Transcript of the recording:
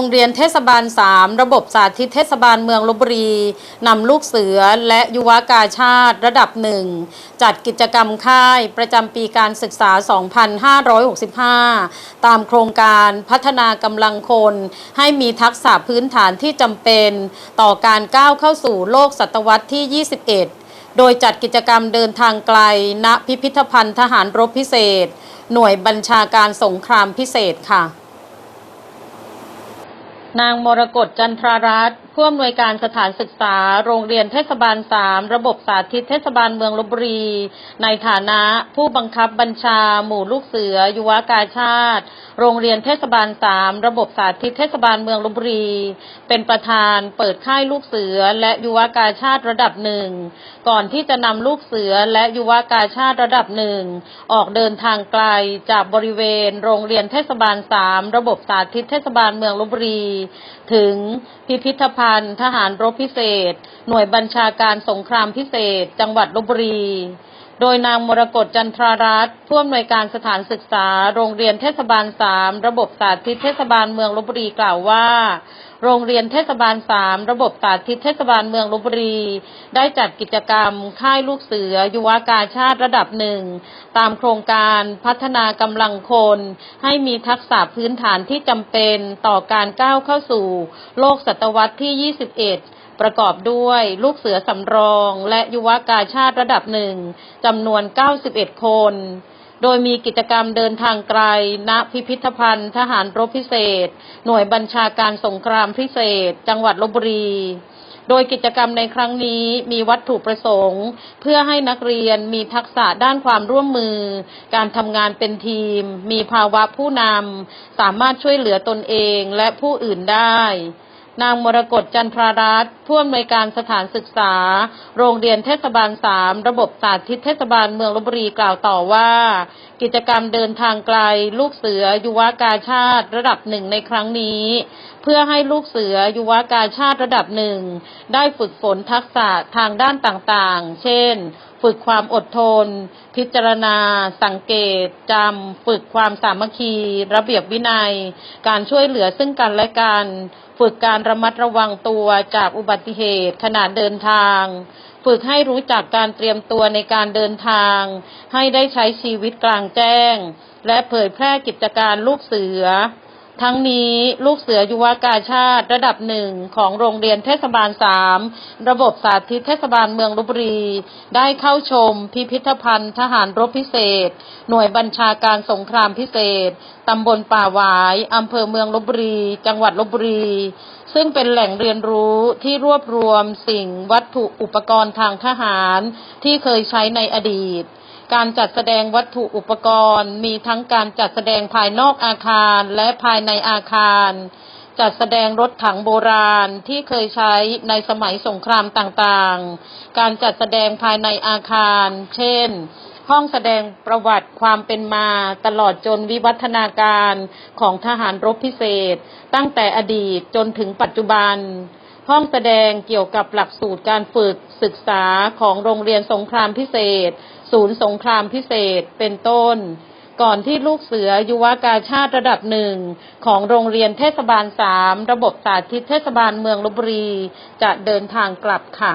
โรงเรียนเทศบาล 3 ระบบสาธิตเทศบาลเมืองลบบุรีนำลูกเสือและยุวกาชาติระดับหนึ่งจัดกิจกรรมค่ายประจำปีการศึกษา 2565 ตามโครงการพัฒนากำลังคน ให้มีทักษะพื้นฐานที่จำเป็น ต่อการก้าวเข้าสู่โลกศตวรรษที่ 21 โดยจัดกิจกรรมเดินทางไกล ณพิพิธภัณฑ์ทหารรบพิเศษ หน่วยบัญชาการสงครามพิเศษค่ะ นางมรกตจันทรารัตน์ผู้อำนวยการสถานศึกษา โรงเรียนเทศบาล3ระบบสาธิตเทศบาลเมืองลบบุรี ในฐานะผู้บังคับบัญชา หมู่ลูกเสือ ยุวกาชาติ โรงเรียนเทศบาล3ระบบสาธิตเทศบาลเมืองลบบุรี เป็นประธานเปิดค่ายลูกเสือและยุวกาชาติระดับหนึ่ง ก่อนที่จะนำลูกเสือและยุวกาชาติระดับหนึ่ง ออกเดินทางไกลจากบริเวณ โรงเรียนเทศบาล3ระบบสาธิตเทศบาลเมืองลบบุรีถึงพิพิธภัณฑ์ ทหารรบพิเศษ หน่วยบัญชาการสงครามพิเศษ จังหวัดลบบุรี โดยนางมรกตจันทรารัตน์ผู้อำนวยการสถานศึกษา โรงเรียนเทศบาล3ระบบสาธิตเทศบาลเมืองลบบุรีกล่าวว่า โรงเรียนเทศบาล3ระบบสาธิตเทศบาลเมืองลบบุรี ได้จัดกิจกรรม ค่ายลูกเสือ ยุวกาชาติระดับหนึ่ง ตามโครงการพัฒนากำลังคน ให้มีทักษะพื้นฐานที่จำเป็นต่อการก้าวเข้าสู่ โลกศตวรรษที่ 21 ประกอบด้วยลูกเสือสำรองและยุวกาชาติระดับหนึ่งจำนวน 91 คน โดยมีกิจกรรมเดินทางไกล ณ พิพิธภัณฑ์ ทหารรบพิเศษ หน่วยบัญชาการสงครามพิเศษ จังหวัดลบบุรี โดยกิจกรรมในครั้งนี้มีวัตถุประสงค์ เพื่อให้นักเรียนมีทักษะด้านความร่วมมือ การทำงานเป็นทีม มีภาวะผู้นำ สามารถช่วยเหลือตนเองและผู้อื่นได้ นางมรกตจันทรารัตน์ผู้อำนวยการสถานศึกษา โรงเรียนเทศบาล3ระบบสาธิตเทศบาลเมืองลบบุรีกล่าวต่อว่า กิจกรรมเดินทางไกล ลูกเสือยุวกาชาติระดับหนึ่งในครั้งนี้ เพื่อให้ลูกเสือยุวกาชาติระดับหนึ่ง ได้ฝึกฝนทักษะทางด้านต่างๆ เช่น ฝึกความอดทน พิจารณา สังเกตจำฝึกความสามัคคี ระเบียบวินัย การช่วยเหลือซึ่งกันและกัน ฝึกการระมัดระวังตัวจากอุบัติเหตุขณะเดินทาง ฝึกให้รู้จักการเตรียมตัวในการเดินทาง ให้ได้ใช้ชีวิตกลางแจ้ง และเผยแพร่กิจการลูกเสือ ทั้งนี้ลูกเสือยุวกาชาติระดับหนึ่งของโรงเรียนเทศบาล3ระบบสาธิตเทศบาลเมืองลบบุรี ได้เข้าชมพิพิธภัณฑ์ทหารรบพิเศษ หน่วยบัญชาการสงครามพิเศษ ตำบลป่าหวายอำเภอเมืองลบบุรี จังหวัดลบบุรี ซึ่งเป็นแหล่งเรียนรู้ที่รวบรวมสิ่งวัตถุอุปกรณ์ทางทหารที่เคยใช้ในอดีต การจัดแสดงวัตถุอุปกรณ์ มีทั้งการจัดแสดงภายนอกอาคารและภายในอาคาร จัดแสดงรถถังโบราณที่เคยใช้ในสมัยสงครามต่างๆ การจัดแสดงภายในอาคาร เช่น ห้องแสดงประวัติความเป็นมาตลอดจนวิวัฒนาการของทหารรบพิเศษ ตั้งแต่อดีตจนถึงปัจจุบันห้องแสดงเกี่ยวกับหลักสูตรการฝึกศึกษาของโรงเรียนสงครามพิเศษ ศูนย์สงครามพิเศษเป็นต้น ก่อนที่ลูกเสือยุวกาชาติระดับหนึ่งของโรงเรียนเทศบาลสามระบบสาธิตเทศบาลเมืองลบบุรี จะเดินทางกลับค่ะ